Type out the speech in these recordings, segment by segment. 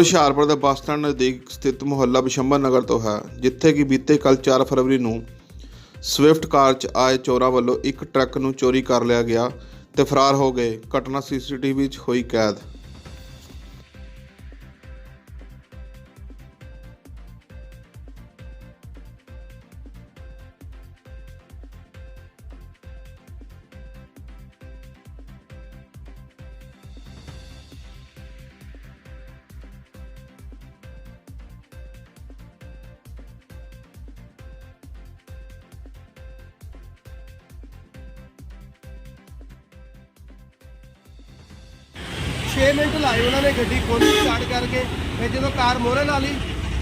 ਹੁਸ਼ਿਆਰਪੁਰ ਦੇ bus stand ਨਜ਼ਦੀਕ ਸਥਿਤ ਮੁਹੱਲਾ ਬਿਸ਼ੰਬਰ ਨਗਰ ਤੋਂ ਹੈ, ਜਿੱਥੇ ਕਿ ਬੀਤੇ ਕੱਲ 4 ਫਰਵਰੀ ਨੂੰ ਸਵਿਫਟ ਕਾਰ 'ਚ ਆਏ ਚੋਰਾਂ ਵੱਲੋਂ ਇੱਕ ਟਰੱਕ ਨੂੰ ਚੋਰੀ ਕਰ ਲਿਆ ਗਿਆ ਤੇ ਫਰਾਰ ਹੋ ਗਏ। ਘਟਨਾ ਸੀਸੀਟੀਵੀ 'ਚ ਹੋਈ ਕੈਦ। ਛੇ ਮਿੰਟ ਲਾਏ ਉਹਨਾਂ ਨੇ ਗੱਡੀ ਖੋਲੀ ਸਟਾਰਟ ਕਰਕੇ ਫਿਰ ਜਦੋਂ ਕਾਰ ਮੋਰੇ ਲਾ ਲਈ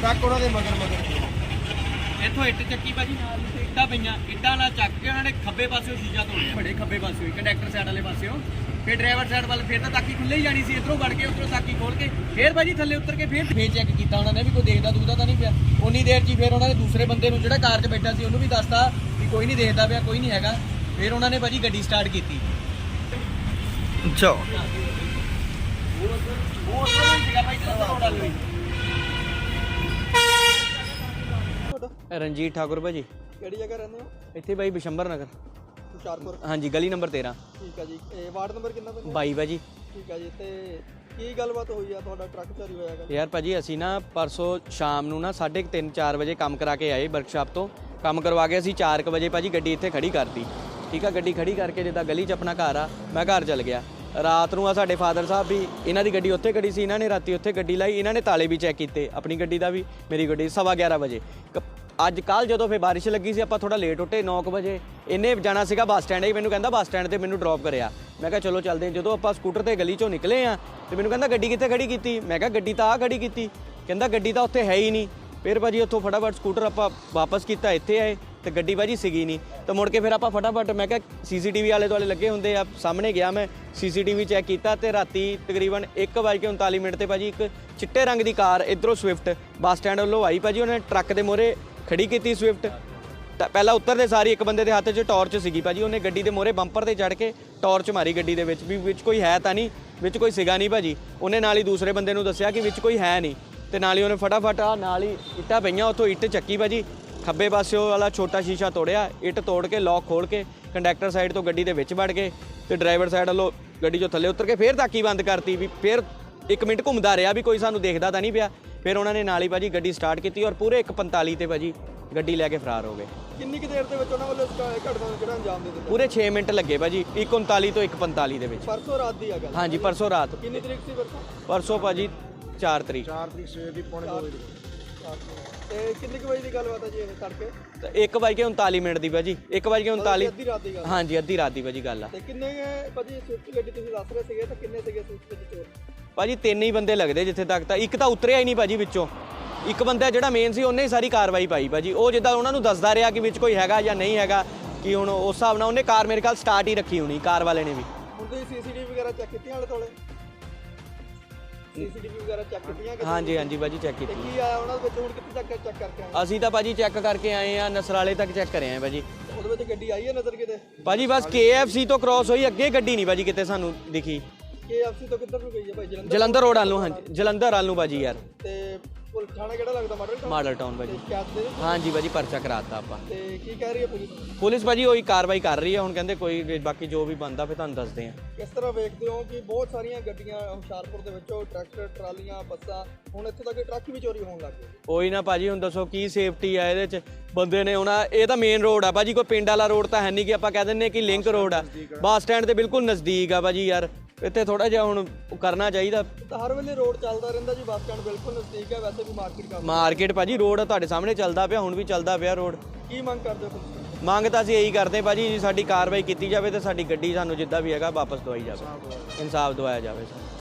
ਟਰੱਕ ਉਹਨਾਂ ਦੇ ਮਗਰ ਮਗਰ ਇੱਥੋਂ ਇੱਟ ਚੱਕੀ ਭਾਜੀ ਨਾਲ ਤੇ ਇੱਟਾਂ ਪਈਆਂ ਇੱਟਾਂ ਨਾਲ ਚੱਕ ਕੇ ਉਹਨਾਂ ਨੇ ਖੱਬੇ ਪਾਸਿਓਂ ਸ਼ੀਸ਼ਾ ਤੋੜਿਆ। ਬੜੇ ਖੱਬੇ ਪਾਸਿਓਂ ਕੰਡਕਟਰ ਸਾਈਡ ਵਾਲੇ ਪਾਸਿਓਂ। ਫਿਰ ਡਰਾਈਵਰ ਸਾਈਡ ਵੱਲ ਫਿਰ ਤਾਂ ਤਾਕੀ ਖੁੱਲੇ ਹੀ ਜਾਣੀ ਸੀ ਇਧਰੋਂ ਵੜ ਕੇ ਉਧਰੋਂ ਤਾਕੀ ਖੋਲ ਕੇ ਫਿਰ ਭਾਜੀ ਥੱਲੇ ਉਤਰ ਕੇ ਫਿਰ ਫੇਰ ਚੈੱਕ ਕੀਤਾ ਉਹਨਾਂ ਨੇ ਵੀ ਕੋਈ ਦੇਖਦਾ ਦੂਦਾ ਤਾਂ ਨਹੀਂ ਪਿਆ। ਉਨੀ ਦੇਰ 'ਚ ਫਿਰ ਉਹਨਾਂ ਨੇ ਦੂਸਰੇ ਬੰਦੇ ਨੂੰ ਜਿਹੜਾ ਕਾਰ 'ਚ ਬੈਠਾ ਸੀ ਉਹਨੂੰ ਵੀ ਦੱਸਤਾ ਵੀ ਕੋਈ ਨਹੀਂ ਦੇਖਦਾ ਪਿਆ ਕੋਈ ਨਹੀਂ ਹੈਗਾ। ਫਿਰ ਉਹਨਾਂ ਨੇ ਭਾਜੀ ਗੱਡੀ ਸਟਾਰਟ ਕੀਤੀ। ਅੱਛਾ। ਰਣਜੀਤ ਠਾਕੁਰ ਭਾਜੀ। ਕਿਹੜੀ ਜਗ੍ਹਾ ਰਹਿੰਦੇ ਹੋ? ਇੱਥੇ ਬਾਈ ਬਿਸ਼ੰਬਰ ਨਗਰ। ਹੁਸ਼ਿਆਰਪੁਰ। ਹਾਂਜੀ ਗਲੀ ਨੰਬਰ 13 ਠੀਕ ਆ ਜੀ। ਇਹ ਵਾਰਡ ਨੰਬਰ ਕਿੰਨਾ ਪੈਂਦਾ 22 ਭਾਜੀ। ਠੀਕ ਆ ਜੀ ਤੇ ਕੀ ਗੱਲਬਾਤ ਹੋਈ ਆ ਤੁਹਾਡਾ ਟਰੱਕ ਚੋਰੀ ਹੋਇਆ ਹੈਗਾ ਯਾਰ ਭਾਜੀ ਅਸੀਂ ਨਾ ਪਰਸੋਂ ਸ਼ਾਮ ਨੂੰ ਨਾ 3:30 4 ਵਜੇ ਕੰਮ ਕਰਾ ਕੇ ਆਏ ਵਰਕਸ਼ਾਪ ਤੋਂ। ਕੰਮ ਕਰਵਾ ਕੇ ਅਸੀਂ 4:00 ਵਜੇ ਭਾਜੀ ਗੱਡੀ ਇੱਥੇ ਖੜੀ ਕਰਤੀ। ਠੀਕ ਆ ਗੱਡੀ ਖੜੀ ਕਰਕੇ ਜਿੱਦਾਂ ਗਲੀ 'ਚ ਆਪਣਾ ਘਰ ਆ ਮੈਂ ਘਰ ਚੱਲ ਗਿਆ। ਰਾਤ ਨੂੰ ਆ ਸਾਡੇ ਫਾਦਰ ਸਾਹਿਬ ਵੀ, ਇਹਨਾਂ ਦੀ ਗੱਡੀ ਉੱਥੇ ਖੜੀ ਸੀ, ਇਹਨਾਂ ਨੇ ਰਾਤੀ ਉੱਥੇ ਗੱਡੀ ਲਾਈ, ਇਹਨਾਂ ਨੇ ਤਾਲੇ ਵੀ ਚੈੱਕ ਕੀਤੇ, ਆਪਣੀ ਗੱਡੀ ਦਾ ਵੀ, ਮੇਰੀ ਗੱਡੀ ਸਵਾ 11 ਵਜੇ। ਕ- ਅੱਜ ਕੱਲ ਜਦੋਂ ਫੇ ਬਾਰਿਸ਼ ਲੱਗੀ ਸੀ, ਆਪਾਂ ਥੋੜਾ ਲੇਟ ਉੱਠੇ 9:00 ਵਜੇ ਇਹਨੇ ਜਾਣਾ ਸੀਗਾ ਬੱਸ ਸਟੈਂਡ ਹੀ ਮੈਨੂੰ ਕਹਿੰਦਾ ਬੱਸ ਸਟੈਂਡ ਤੇ ਮੈਨੂੰ ਡ੍ਰੌਪ ਕਰਿਆ। ਮੈਂ ਕਿਹਾ, ਚਲੋ ਚੱਲਦੇ ਜਦੋਂ ਆਪਾਂ ਸਕੂਟਰ ਤੇ ਗਲੀ ਚੋਂ ਨਿਕਲੇ ਆ ਤੇ ਮੈਨੂੰ ਕਹਿੰਦਾ, ਗੱਡੀ ਕਿੱਥੇ ਖੜੀ ਕੀਤੀ? ਮੈਂ ਕਿਹਾ, ਗੱਡੀ ਤਾਂ ਆ ਖੜੀ ਕੀਤੀ। ਕਹਿੰਦਾ, ਗੱਡੀ ਤਾਂ ਉੱਥੇ ਹੈ ਹੀ ਨਹੀਂ। ਫਿਰ ਭਾਜੀ ਉੱਥੋਂ ਫਟਾਫਟ ਸਕੂਟਰ ਆਪਾਂ ਵਾਪਸ ਕੀਤਾ, ਇੱਥੇ ਆਏ। ਤੇ ਗੱਡੀ ਭਾਜੀ ਸੀਗੀ ਨਹੀਂ। ਤਾਂ ਮੁੜ ਕੇ ਫਿਰ ਆਪਾਂ ਫਟਾਫਟ ਮੈਂ ਕਿਹਾ ਸੀਸੀਟੀਵੀ ਵਾਲੇ ਦੁਆਲੇ ਲੱਗੇ ਹੁੰਦੇ ਆ, ਸਾਹਮਣੇ ਗਿਆ ਮੈਂ, ਸੀਸੀਟੀਵੀ ਚੈੱਕ ਕੀਤਾ ਤੇ ਰਾਤੀ ਤਕਰੀਬਨ 1:39 ਮਿੰਟ ਤੇ ਭਾਜੀ ਇੱਕ ਚਿੱਟੇ ਰੰਗ ਦੀ ਕਾਰ ਇਧਰੋਂ ਸਵਿਫਟ ਬੱਸ ਸਟੈਂਡ ਵੱਲੋਂ ਆਈ। ਭਾਜੀ ਉਹਨੇ ਟਰੱਕ ਦੇ ਮੋਰੇ ਖੜੀ ਕੀਤੀ ਸਵਿਫਟ ਤਾਂ ਪਹਿਲਾਂ ਉੱਤਰਦੇ ਸਾਰੀ ਇੱਕ ਬੰਦੇ ਦੇ ਹੱਥ 'ਚ ਟਾਰਚ ਸੀਗੀ ਭਾਜੀ, ਉਹਨੇ ਗੱਡੀ ਦੇ ਮੋਰੇ ਬੰਪਰ ਤੇ ਚੜ ਕੇ ਟਾਰਚ ਮਾਰੀ ਗੱਡੀ ਦੇ ਵਿੱਚ ਵੀ ਵਿੱਚ ਕੋਈ ਹੈ ਤਾਂ ਨਹੀਂ, ਵਿੱਚ ਕੋਈ ਸਿਗਾ ਨਹੀਂ ਭਾਜੀ। ਉਹਨੇ ਨਾਲ ਹੀ ਦੂਸਰੇ ਬੰਦੇ ਨੂੰ ਦੱਸਿਆ ਕਿ ਵਿੱਚ ਕੋਈ ਹੈ ਨਹੀਂ। ਤੇ ਨਾਲ ਹੀ ਉਹਨੇ ਫਟਾਫਟ ਆ ਨਾਲ ਹੀ ਇੱਟਾਂ ਪਈਆਂ, ਉੱਥੋਂ ਇੱਟ ਚੱਕੀ ਭਾਜੀ। ਖੱਬੇ ਪਾਸਿਓ ਵਾਲਾ ਛੋਟਾ ਸ਼ੀਸ਼ਾ ਤੋੜਿਆ ਇੱਟ ਤੋੜ ਕੇ ਲੌਕ ਖੋਲ ਕੇ ਕੰਡਕਟਰ ਸਾਈਡ ਤੋਂ ਗੱਡੀ ਦੇ ਵਿੱਚ ਵੜ ਗਏ ਤੇ ਡਰਾਈਵਰ ਸਾਈਡ ਵੱਲੋਂ ਗੱਡੀ 'ਚੋਂ ਥੱਲੇ ਉਤਰ ਕੇ ਫੇਰ ਤਾਕੀ ਬੰਦ ਕਰਤੀ ਵੀ ਫੇਰ ਇੱਕ ਮਿੰਟ ਘੁੰਮਦਾ ਰਿਹਾ ਵੀ ਕੋਈ ਸਾਨੂੰ ਦੇਖਦਾ ਤਾਂ ਨਹੀਂ ਪਿਆ। ਫਿਰ ਉਹਨਾਂ ਨੇ ਨਾਲ ਹੀ ਭਾਜੀ ਗੱਡੀ ਸਟਾਰਟ ਕੀਤੀ ਔਰ ਪੂਰੇ 1:45 ਤੇ ਭਾਜੀ ਗੱਡੀ ਲੈ ਕੇ ਫਰਾਰ ਹੋ ਗਏ। ਕਿੰਨੀ ਕੁ ਦੇਰ ਦੇ ਵਿੱਚ ਉਹਨਾਂ ਵੱਲੋਂ ਕ- ਘਟਨਾ ਨੂੰ ਜਿਹੜਾ ਅੰਜਾਮ ਦੇ ਦਿੱਤਾ? ਪੂਰੇ 6 ਮਿੰਟ ਲੱਗੇ ਭਾਜੀ 1:39 ਤੋਂ 1:45 ਦੇ ਵਿੱਚ। ਪਰਸੋਂ ਰਾਤ ਦੀ ਆ ਗੱਲ। ਹਾਂਜੀ ਪਰਸੋਂ ਰਾਤ। ਕਿੰਨੀ ਤਰੀਕ ਸੀ ਪਰਸੋਂ? ਪਰਸੋਂ ਭਾਜੀ 4 ਤਰੀਕ। 4 ਤਰੀਕ ਸਵੇਰ ਦੀ ਪੌਣੇ 2 ਵਜੇ ਤੇ ਕਿੰਨੀ ਕੁ ਵਜੇ ਦੀ ਗੱਲਬਾਤ ਹੈ ਜੀ ਇਹ ਤੜਕੇ? ਤੇ 1:39 ਮਿੰਟ ਦੀ ਭਾਜੀ 1:39 ਅੱਧੀ ਰਾਤ ਦੀ ਗੱਲ ਹਾਂਜੀ ਅੱਧੀ ਰਾਤ ਦੀ ਭਾਜੀ ਗੱਲ ਆ। ਤੇ ਕਿੰਨੇ ਕੁ ਭਾਜੀ ਸਵਿਫਟ ਗੱਡੀ ਤੁਸੀਂ ਦੱਸ ਰਹੇ ਸੀਗੇ ਤਾਂ ਕਿੰਨੇ ਸੀਗੇ ਸਵਿਫਟ ਵਿੱਚ ਚੋਰ? ਭਾਜੀ ਤਿੰਨ ਹੀ ਬੰਦੇ ਲੱਗਦੇ ਜਿੱਥੇ ਤੱਕ ਤਾਂ ਇੱਕ ਤਾਂ ਉਤਰਿਆ ਹੀ ਨਹੀਂ ਭਾਜੀ ਵਿੱਚੋਂ। ਇੱਕ ਬੰਦਾ ਜਿਹੜਾ ਮੇਨ ਸੀ ਉਹਨੇ ਹੀ ਸਾਰੀ ਕਾਰਵਾਈ ਪਾਈ ਭਾਜੀ। ਉਹ ਜਿੱਦਾਂ ਉਹਨਾਂ ਨੂੰ ਦੱਸਦਾ ਰਿਹਾ ਕਿ ਵਿੱਚ ਕੋਈ ਹੈਗਾ ਜਾਂ ਨਹੀਂ ਹੈਗਾ ਕਿ ਹੁਣ ਉਸ ਹਿਸਾਬ ਨਾਲ ਉਹਨੇ ਕਾਰ ਮੇਰੇ ਖਿਆਲ ਸਟਾਰਟ ਹੀ ਰੱਖੀ ਹੋਣੀ ਕਾਰ ਵਾਲੇ ਨੇ ਵੀ। ਹੁਣ ਤੁਸੀਂ ਸੀਸੀਟੀਵੀ ਵਗੈਰਾ ਚੈੱਕ ਕੀਤੀਆਂ ਹਾਲੇ ਤੋਲੇ ਸੀਸੀਟੀਵੀ ਵਗੈਰਾ ਚੈੱਕ ਕੀਤੀਆਂ ਕਿ ਹਾਂਜੀ ਹਾਂਜੀ ਭਾਜੀ ਚੈੱਕ ਤੇ ਕੀਤੀ। ਕੀ ਆਇਆ ਉਹਨਾਂ ਦੇ ਵਿੱਚ? ਹੁਣ ਕਿੱਥੇ ਤੱਕ ਚੈੱਕ ਕਰਕੇ ਆਏ? ਅਸੀਂ ਤਾਂ ਭਾਜੀ ਚੈੱਕ ਕਰਕੇ ਆਏ ਆ ਨਸਰਾਲੇ ਤੱਕ ਚੈੱਕ ਕਰੇ ਆ ਭਾਜੀ ਉਹਦੇ ਵਿੱਚ ਗੱਡੀ ਆਈ ਹੈ ਨਜ਼ਰ ਕਿਤੇ? ਭਾਜੀ ਬਸ KFC ਤੋਂ ਕ੍ਰਾਸ ਹੋਈ ਅੱਗੇ ਗੱਡੀ ਨਹੀਂ ਭਾਜੀ ਕਿਤੇ ਸਾਨੂੰ ਦਿਖੀ। KFC ਤੋਂ ਕਿੱਧਰ ਨੂੰ ਗਈ ਹੈ ਭਾਈ ਜਲੰਧਰ ਜਲੰਧਰ ਰੋਡ ਵੱਲ ਨੂੰ ਹਾਂਜੀ ਜਲੰਧਰ ਵੱਲ ਨੂੰ ਭਾਜੀ ਯਾਰ। ਤੇ ਪੁਲਿਸ ਥਾਣਾ ਕਿਹੜਾ ਲੱਗਦਾ? ਮਾਡਲ ਟਾਊਨ ਮਾਡਲ ਟਾਊਨ ਭਾਜੀ। ਸ਼ਿਕਾਇਤ ਦੇ। ਹਾਂਜੀ ਭਾਜੀ ਪਰਚਾ ਕਰਾਤਾ ਆਪਾਂ। ਤੇ ਕੀ ਕਹਿ ਰਹੀ ਹੈ ਪੁਲਿਸ? ਪੁਲਿਸ ਭਾਜੀ ਉਹੀ ਕਾਰਵਾਈ ਕਰ ਰਹੀ ਹੈ। ਹੁਣ ਕਹਿੰਦੇ ਕੋਈ ਬਾਕੀ ਜੋ ਵੀ ਬੰਦਾ ਫਿਰ ਤੁਹਾਨੂੰ ਦੱਸਦੇ ਆ। ਕਿਸ ਤਰ੍ਹਾਂ ਵੇਖਦੇ ਹੋ ਕਿ ਬਹੁਤ ਸਾਰੀਆਂ ਗੱਡੀਆਂ ਹੁਸ਼ਿਆਰਪੁਰ ਦੇ ਵਿੱਚੋਂ ਟਰੈਕਟਰ ਟਰਾਲੀਆਂ ਬੱਸਾਂ ਹੁਣ ਇੱਥੋਂ ਤੱਕ ਟਰੱਕ ਵੀ ਚੋਰੀ ਹੋਣ ਲੱਗ ਗਏ। ਉਹੀ ਨਾ ਭਾਜੀ ਹੁਣ ਦੱਸੋ ਕੀ ਸੇਫਟੀ ਆ ਇਹਦੇ ਚ? ਬੰਦੇ ਨੇ ਹੁਣ ਇਹ ਤਾਂ ਮੇਨ ਰੋਡ ਆ। ਭਾਜੀ ਕੋਈ ਪਿੰਡ ਵਾਲਾ ਰੋਡ ਤਾਂ ਹੈ ਨਹੀਂ ਕਿ ਆਪਾਂ ਕਹਿ ਦਿੰਨੇ ਕਿ ਲਿੰਕ ਰੋਡ ਆ। ਬੱਸ ਸਟੈਂਡ ਤੇ ਬਿਲਕੁਲ ਨਜ਼ਦੀਕ ਆ ਭਾਜੀ ਯਾਰ। ਇੱਥੇ ਥੋੜਾ ਜਿਹਾ ਹੁਣ ਕਰਨਾ ਚਾਹੀਦਾ। ਤਾਂ ਹਰ ਵੇਲੇ ਰੋਡ ਚੱਲਦਾ ਰਹਿੰਦਾ ਜੀ ਬੱਸ ਸਟੈਂਡ ਬਿਲਕੁਲ ਨਜ਼ਦੀਕ ਹੈ ਵੈਸੇ ਵੀ ਮਾਰਕੀਟ ਕੰਮ ਮਾਰਕੀਟ ਭਾਜੀ ਰੋਡ ਤੁਹਾਡੇ ਸਾਹਮਣੇ ਚੱਲਦਾ ਪਿਆ ਹੁਣ ਵੀ ਚੱਲਦਾ ਪਿਆ ਰੋਡ। ਕੀ ਮੰਗ ਕਰਦੇ ਹੋ ਪੁਲਿਸ ਤੋਂ? ਮੰਗ ਤਾਂ ਅਸੀਂ ਇਹੀ ਕਰਦੇ ਭਾਜੀ ਜੀ ਸਾਡੀ ਕਾਰਵਾਈ ਕੀਤੀ ਜਾਵੇ ਤੇ ਸਾਡੀ ਗੱਡੀ ਸਾਨੂੰ ਜਿੱਦਾਂ ਵੀ ਹੈਗਾ ਵਾਪਸ ਦਵਾਈ ਜਾਵੇ। ਇਨਸਾਫ ਦਵਾਇਆ ਜਾਵੇ। ਸਾਨੂੰ